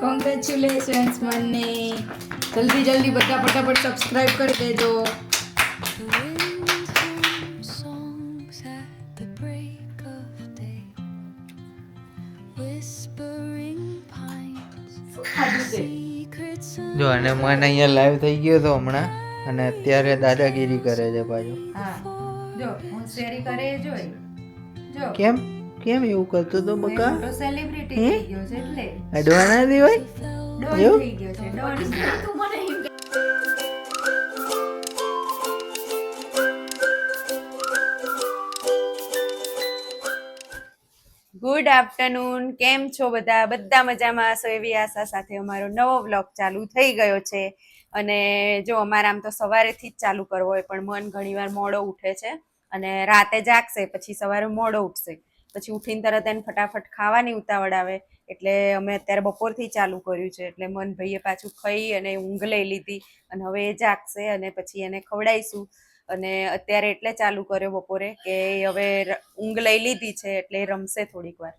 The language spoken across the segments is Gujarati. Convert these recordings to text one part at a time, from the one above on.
કોંગ્રેચ્યુલેશન્સ મને જલ્દી જલ્દી બધા ફટાફટ સબસ્ક્રાઇબ કરી દેજો. જો અને મને અહીંયા લાઈવ થઈ ગયો તો હમણાં અને અત્યારે દાદાગીરી કરે છે પાછું. હા જો હું શેરી કરે જોઈ. જો. કેમ? કેમ એવું કરતો તો બકા? સેલિબ્રિટી થઈ ગયો છે એટલે. અડવાના દેવાય? ડોન થઈ ગયો છે ડોન ગુડ આફ્ટરનૂન, કેમ છો બધા? બધા મજામાં? સો એવી આશા સાથે અમારો નવો વ્લોગ ચાલુ થઈ ગયો છે. અને જો અમારે આમ તો સવારેથી જ ચાલુ કરવો હોય, પણ મન ઘણીવાર મોડો ઉઠે છે અને રાતે જાગશે, પછી સવારે મોડો ઉઠશે. પછી ઉઠીને તરત એને ફટાફટ ખાવાની ઉતાવળ આવે, એટલે અમે અત્યારે બપોરથી ચાલુ કર્યું છે, એટલે મન ભાઈએ પાછું ખાઈ અને ઊંઘ લઈ લીધી અને હવે એ જાગશે અને પછી એને ખવડાવીશું. અને અત્યારે એટલે ચાલુ કર્યો બપોરે કે હવે ઊંઘ લઈ લીધી છે એટલે રમશે થોડીક વાર.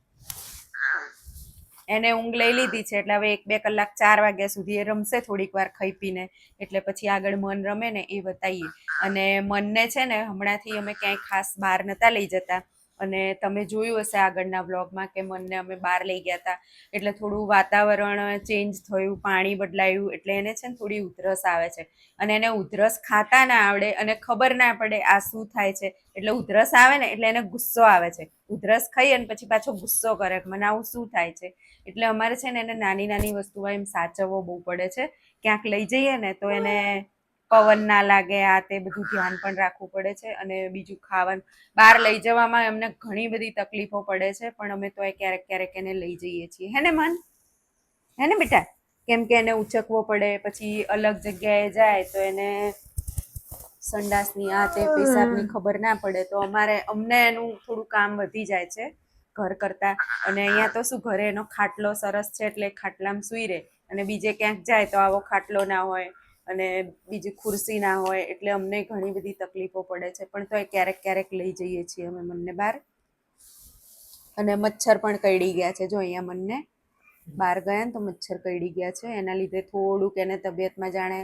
એને ઊંઘ લઈ લીધી છે એટલે હવે એક બે કલાક ચાર વાગ્યા સુધી એ રમશે થોડીક વાર ખાઈ પીને. એટલે પછી આગળ મન રમે ને એ બતાવીએ અને મનને છે ને હમણાંથી અમે ક્યાંય ખાસ બહાર નતા લઈ જતા. અને તમે જોયું હશે આગળના વ્લોગમાં કે મનને અમે બહાર લઈ ગયા હતા. એટલે થોડું વાતાવરણ ચેન્જ થયું, પાણી બદલાયું, એટલે એને છે ને થોડી ઉધરસ આવે છે. અને એને ઉધરસ ખાતા ના આવડે અને ખબર ના પડે આ શું થાય છે. એટલે ઉધરસ આવે ને એટલે એને ગુસ્સો આવે છે. ઉધરસ ખાઈ અને પછી પાછો ગુસ્સો કરે મને આવું શું થાય છે. એટલે અમારે છે ને એને નાની નાની વસ્તુઓ એમ સાચવવો બહુ પડે છે. ક્યાંક લઈ જઈએ ને તો એને પવન ના લાગે, આ તે બધું ધ્યાન પણ રાખવું પડે છે અને બીજું ખાવાનું. બહાર લઈ જવામાં એમને ઘણી બધી તકલીફો પડે છે, પણ અમે તો એ ક્યારેક ક્યારેક એને લઈ જઈએ છીએ. હે ને, મન? હે ને, બેટા? કેમ કે એને ઉચકવો પડે, પછી અલગ જગ્યાએ જાય તો એને સંડાસની આ તે પેશાબની ખબર ના પડે. તો અમારે, અમને એનું થોડું કામ વધી જાય છે ઘર કરતા. અને અહીંયા તો શું, ઘરે એનો ખાટલો સરસ છે એટલે ખાટલામાં સૂઈ રહે. અને બીજે ક્યાંક જાય તો આવો ખાટલો ના હોય. અને બીજી ખુરશી ના હોય એટલે અમને ઘણી બધી તકલીફો પડે છે. પણ તોય ક્યારેક ક્યારેક લઈ જઈએ છીએ અમે મનને બહાર. અને મચ્છર પણ કરડી ગયા છે. જો અહીંયા મનને બહાર ગયા ને તો મચ્છર કરડી ગયા છે. એના લીધે થોડુંક એને તબિયતમાં જાણે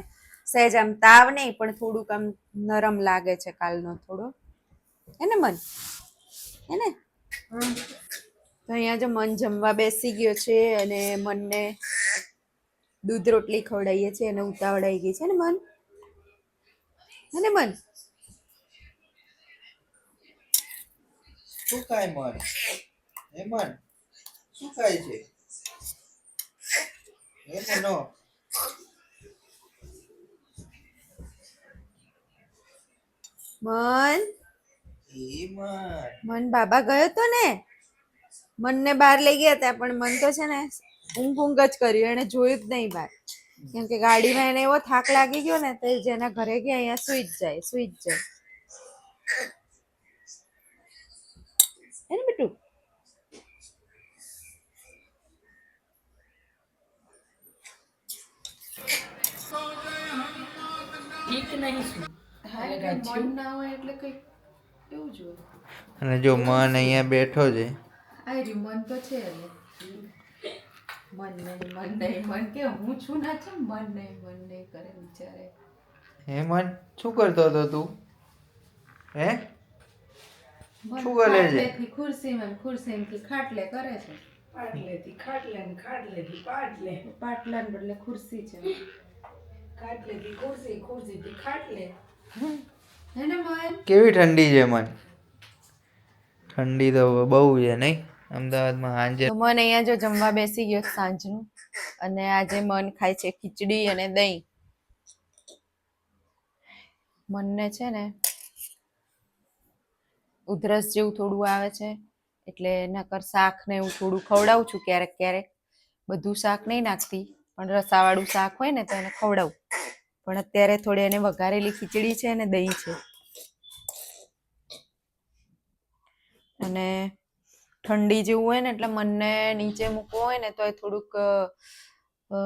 સહેજ આમ તાવ નહીં પણ થોડુંક આમ નરમ લાગે છે કાલનો થોડો. એને મન? એને તો અહીંયા જો મન જમવા બેસી ગયો છે અને મનને દૂધ રોટલી ખવડાવીએ છીએ અને ઉતાવળાઈ ગઈ છે. ને મન? હે ને મન? શું ખાય મન? હે મન? શું ખાય છે? હે મનો? મન? મન? મન બાબા ગયો તો ને? મનને બહાર લઈ ગયા હતા પણ મન તો છે ને ઊંઘ ઊંઘ જ કર્યું એને જોયું જ નહીં બહાર. કેમ કે ગાડીમાં એને એવો થાક લાગી ગયો ને તો જેના ઘરે ગયા અહીંયા સુઈ જ જાય સુઈ જ જાય. હે બેટું? મન ના હોય એટલે કઈ એવું જ હોય અને જો મન અહીંયા બેઠો છે. આ મન તો છે મન નહીં મન નહીં મન કે હું છું ના છે મન નહીં મન નહીં કરે બિચારે. હે મન શું કરતો હતો તું? હે? શું કરે છે? ખુરશીમાં ખુરશીમાંથી ખાટલે કરે છે. પાટલેથી ખાટલે ને ખાટલેથી પાટલે. પાટલા ને બદલે ખુરશી છે. ખાટલેથી ખુરશી ખુરશીથી ખાટલે. હે ને મન? કેવી ઠંડી છે મન? ઠંડી તો બહુ છે નહીં? અમદાવાદમાં સાંજે મન અહીંયા જો જમવા બેસી ગયો સાંજનું, અને આજે મન ખાય છે ખીચડી અને દહીં. મનને છે ને ઉધરસ જેવું થોડું આવે છે, એટલે નકર શાક ને એવું થોડું ખવડાવું છું ક્યારેક ક્યારેક. બધું શાક નહીં નાખતી, પણ રસાવાળું શાક હોય ને તો એને ખવડાવું. પણ અત્યારે થોડી એને વઘારેલી ખીચડી છે અને દહીં છે. અને ઠંડી જેવું હોય ને એટલે મનને નીચે મૂકવો હોય ને તો એ થોડુંક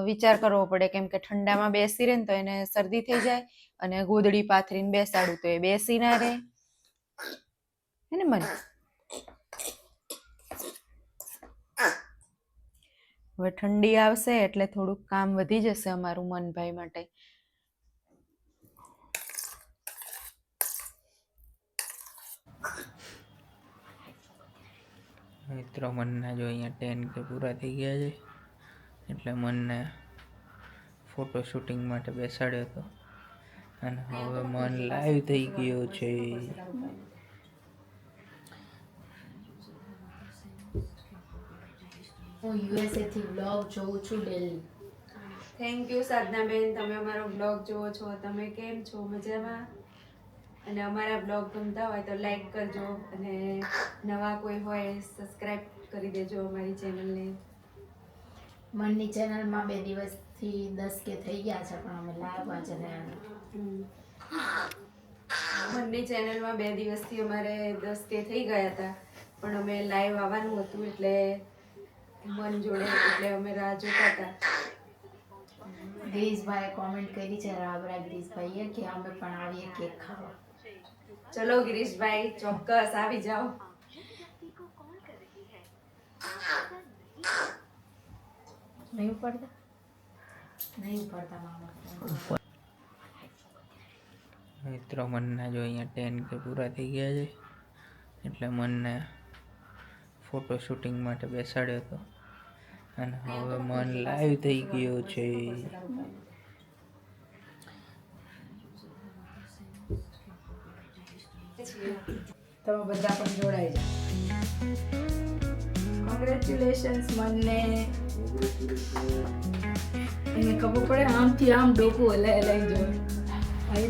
વિચાર કરવો પડે. કેમ કે ઠંડામાં બેસી રહે ને તો એને શરદી થઈ જાય અને ગોદડી પાથરીને બેસાડું તો એ બેસી ના રહે. હે ને મન? હવે ઠંડી આવશે એટલે થોડુંક કામ વધી જશે અમારું મનભાઈ માટે. મિત્રો મનના જો અહીંયા ટેન કે પૂરા થઈ ગયા છે એટલે મનને ફોટો શૂટિંગ માટે બેસાડ્યો હતો અને હવે મન લાઈવ થઈ ગયો છે. હું યુએસએ થી બ્લોગ જોઉં છું ડેલી થેન્ક યુ સાધનાબેન. તમે અમારો બ્લોગ જોવો છો. તમે કેમ છો? મજામાં? અને અમારા બ્લોગ ગમતા હોય તો લાઈક કરજો અને નવા કોઈ હોય સબસ્ક્રાઈબ કરી દેજો અમારી ચેનલને મનની ચેનલમાં બે દિવસથી દસ કે થઈ ગયા છે પણ અમે લાઈવ આજે રહ્યા મનની ચેનલમાં બે દિવસથી અમારે દસ કે થઈ ગયા હતા પણ અમે લાઈવ આવવાનું હતું એટલે મન જોડે એટલે અમે રાહ જોતા હતા. ગિરીશભાઈએ કોમેન્ટ કરી છે રાબરા ગિરીશભાઈએ કે અમે પણ આવીએ કેક ખાવા. ચલો ગિરીશભાઈ ચોક્કસ આવી જાઓ. નહીં પડતા નહીં પડતા મામા. મિત્રો મનના જો અહીંયા ટેન કે પૂરા થઈ ગયા છે એટલે મનને ફોટો શૂટિંગ માટે બેસાડ્યો હતો. અને હવે મન લાઈવ થઈ ગયો છે. તમે બધા પણ જોડાઈ જાઓ. કોંગ્રેચ્યુલેશન્સ મને. એને ખબર પડે આમથી આમ ડોકું હલાઈ હલાઈ જો. આવી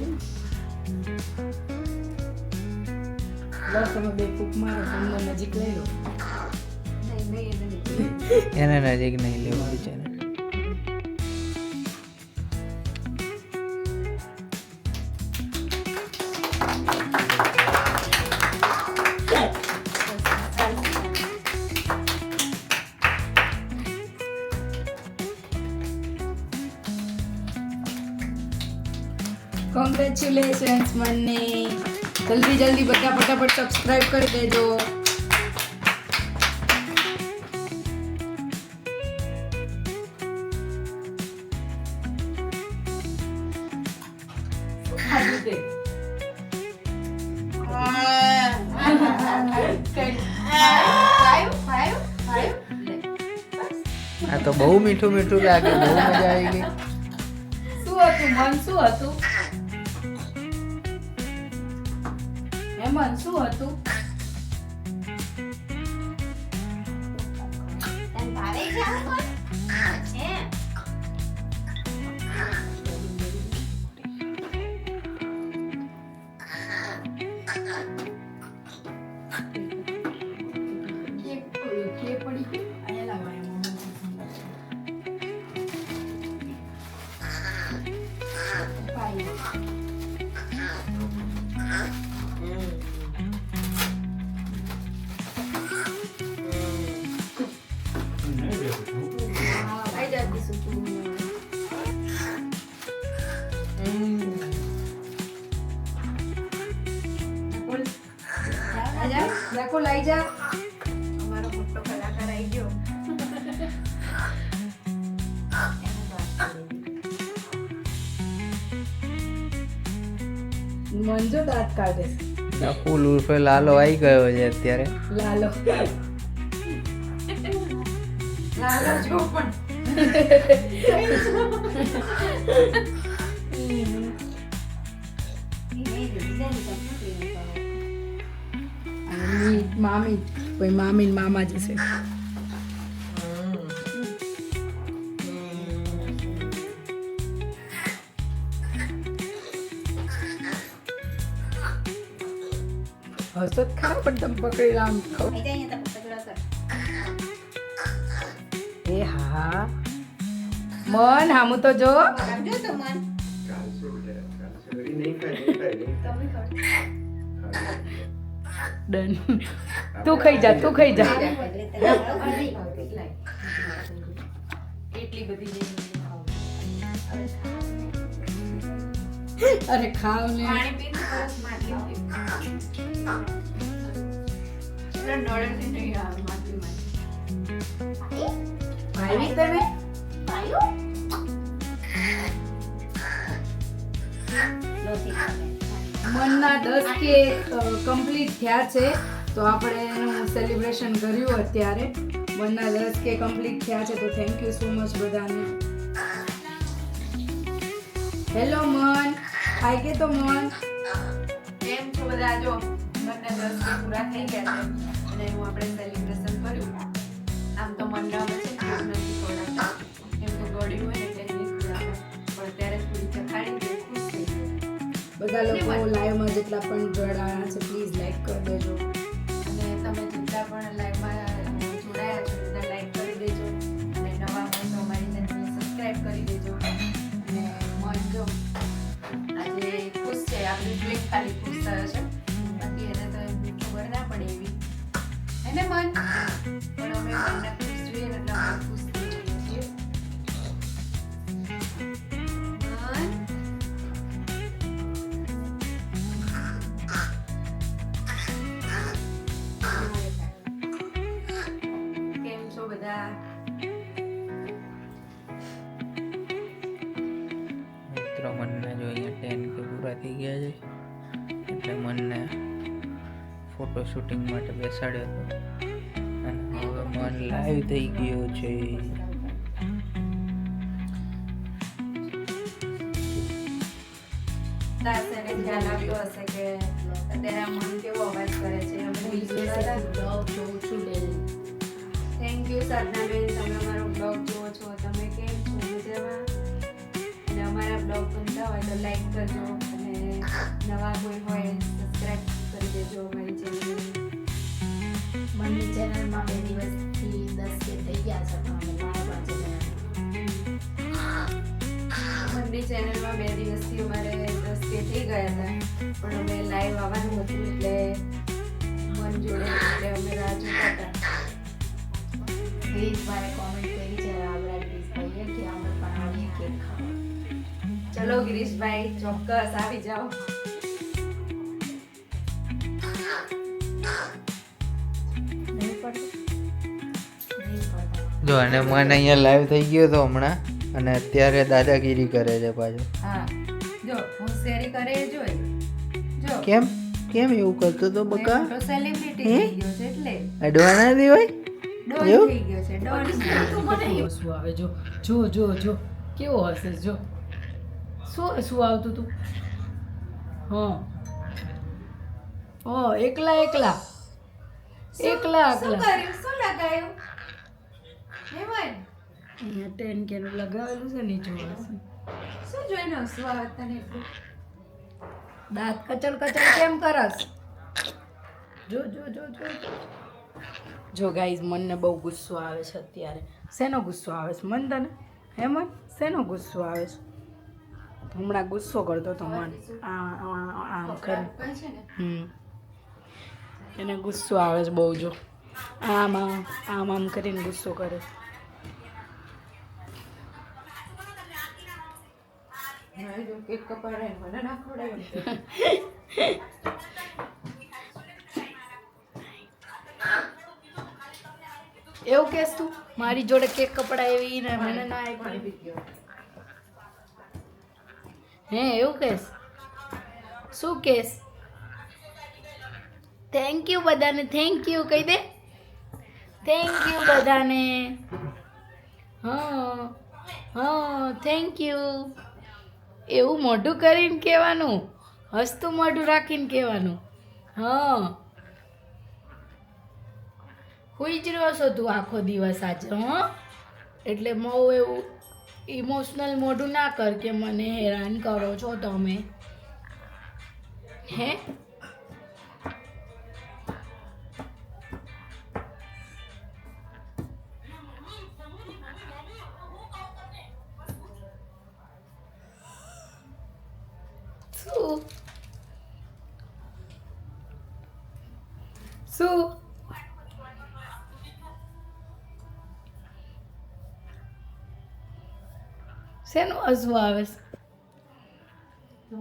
લો, તમે બે ફૂક મારો નજીક લઈ લો. એને નજીક નહીં લેવું બિચારા કોંગ્રેચ્યુલેશન્સ મને જલ્દી જલ્દી બધા ફટાફટ સબસ્ક્રાઇબ કરી દેજો. આ તો બહુ મીઠું મીઠું લાગે બહુ મજા આવી ગઈ. શું હતું મન શું હતું? હેમન શું હતું? કેક આજા, રાખો લઈ જા. અમારો મોટો કલાકાર આવી ગયો. મંજો દાંત કાઢે. છે. ફૂલ ઉર્ફે લાલો આવી ગયો છે અત્યારે. લાલો. લાલો જો પણ. અને મામી કોઈ મામી ને મામા જ છે હસત જ ખરા પણ તમે પકડી ખાવ એ હા. મન હામું તો જો. ડન તું ખાઈ જા તું ખાઈ જા એટલી બધી નહીં ખાવું અરે ખાવ ને પાણી પીને બસ માટલી મનના દસ કે કમ્પ્લીટ થયા છે. તો આપણે એનું સેલિબ્રેશન કર્યું અત્યારે. મનના દસ કે કમ્પ્લીટ થયા છે. તો થેન્ક યુ સો મચ બધાને. હેલો મન. હાય કે તો, મન? કેમ છો બધા? જો મને દસ કે પૂરા થઈ ગયા છે. અને એનું આપણે સેલિબ્રેશન કર્યું. આમ તો મન અમે છે. નથી થોડા એમ તો ગળ્યું હોય એટલે નહીં ખવડાવે પણ અત્યારે થોડી ચખાડી. બધા લોકો લાઈવમાં જેટલા પણ જોડાયા છે પ્લીઝ લાઈક કરી દેજો. અને તમે જેટલા પણ લાઈવમાં જોડાયા છો એટલા લાઈક કરી દેજો. અને નવા હોય તો અમારી ચેનલને સબસ્ક્રાઈબ કરી દેજો. અને મન જો આજે ખુશ છે, આપણે જોઈ ખાલી ખુશ થયો છે. બાકી એને તો ખબર ના પડે એવી. એને મન. પણ અમે મનને શૂટિંગ માટે બેસાડ્યો હતો. અને હવે મન લાઈવ થઈ ગયો છે. દાસ એને ખ્યાલ આવ્યો હશે કે અત્યારે આ મન કેવો અવાજ કરે છે? થેન્ક યુ સાધનાબેન તમે અમારો બ્લોગ જુઓ છો. તમે કેમ છો? મજામાં? અને અમારા બ્લોગ ગમતા હોય તો લાઈક કરજો. અને નવા કોઈ હોય કરી દેજો અમારી ચેનલ મનની ચેનલમાં બે દિવસથી દસ કે થઈ ગયા છે, પણ અમે મંડી ચેનલમાં બે દિવસથી અમારે દસ કે થઈ ગયા હતા, પણ અમે લાઈવ આવવાનું હતું એટલે મન જોડે એટલે અમે રાહ જોતા હતા. ગિરીશભાઈએ કોમેન્ટ કરી છે આવરા ગિરીશભાઈએ કે અમે પણ આવીએ કેક ખાવા ચલો ગિરીશભાઈ, ચોક્કસ આવી જાઓ. જો અને મને અહીંયા લાઈવ થઈ ગયો તો હમણાં અને અત્યારે દાદાગીરી કરે છે પાછો. હા. જો હોશિયારી કરે જો જો. કેમ? કેમ એવું કરતો તો બકા? તો સેલિબ્રિટી હે? થઈ ગયો છે એટલે. અડવાના દેવાય ડોન થઈ ગયો છે ડોન. હસવું આવે? જો જો જો જો. કેવો હશે? જો. શું શું આવતું તું? હા. ઓ એકલા એકલા. એકલા શું એકલા. કર્યું? શું લગાયું? અહીંયા ટેન કેનું લગાવેલું છે નીચે હશે. શું જોઈને હસવું આવે તને એટલું? દાંત કચડ કચડ કેમ કરસ? જો જો જો જો. જો ગાઈઝ મનને બહુ ગુસ્સો આવે છે અત્યારે. શેનો ગુસ્સો આવે છે? મન તને? હે મન શેનો ગુસ્સો આવે છે? હમણાં ગુસ્સો કરતો તો મન. આ આ- આમ કરી હમ. એને ગુસ્સો આવે છે બહુ જો. આમ આમ આમ આમ કરીને ગુસ્સો કરે. એવું કેસ તું? મારી જોડે કેક કપડા એવી ને મને ના હે, એવું કેસ? શું કેસ? થેન્ક યુ બધાને થેન્ક યુ કહી દે. થેન્ક યુ બધાને. હા હા થેન્ક યુ એવું મોઢું કરીને કહેવાનું, હસતું મોઢું રાખીને કહેવાનું. હા. હુઈ જ રહ્યો છો તું આખો દિવસ આજે, હં? એટલે મઉ એવું ઇમોશનલ મોઢું ના કર કે મને હેરાન કરો છો તમે. હે? શું શેનું હસવું આવે છે?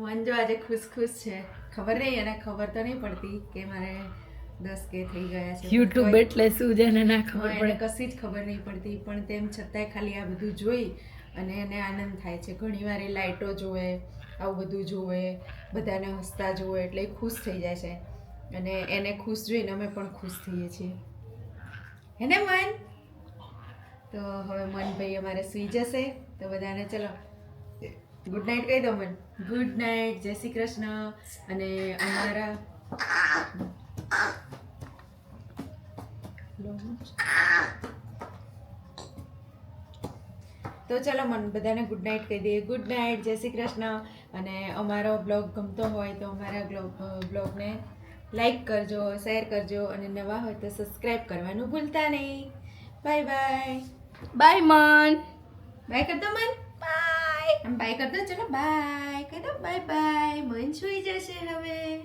મન જો આજે ખુશ ખુશ છે. ખબર નહીં એને ખબર તો નહીં પડતી કે મારે દસ કે થઈ ગયા છે. યુટ્યુબ એટલે શું છે એને ના ખબર પડે. કશી જ ખબર નહીં પડતી પણ તેમ છતાંય ખાલી આ બધું જોઈ અને એને આનંદ થાય છે. ઘણીવાર એ લાઇટો જોવે આવું બધું જોવે બધાને હસતા જોવે એટલે ખુશ થઈ જાય છે. અને એને ખુશ જોઈને અમે પણ ખુશ થઈએ છીએ. હે ને મન? તો હવે મનભાઈ અમારે સૂઈ જશે. તો બધાને ચલો ગુડ નાઇટ કહી દો મન. ગુડ નાઇટ જય શ્રી કૃષ્ણ. અને અમારા તો ચલો મન બધાને ગુડ નાઇટ કહી દઈએ. ગુડ નાઇટ જય શ્રી કૃષ્ણ. અને અમારો બ્લોગ ગમતો હોય તો અમારા બ્લોગને લાઈક કરજો શેર કરજો અને નવા હોય તો સબસ્ક્રાઈબ કરવાનું ભૂલતા નહીં. Bye bye. Bye Mann. Bye કરતો મન. બાય. આમ બાય કરતો ચલો બાય. કહી દો બાય બાય. મન સુઈ જશે હવે.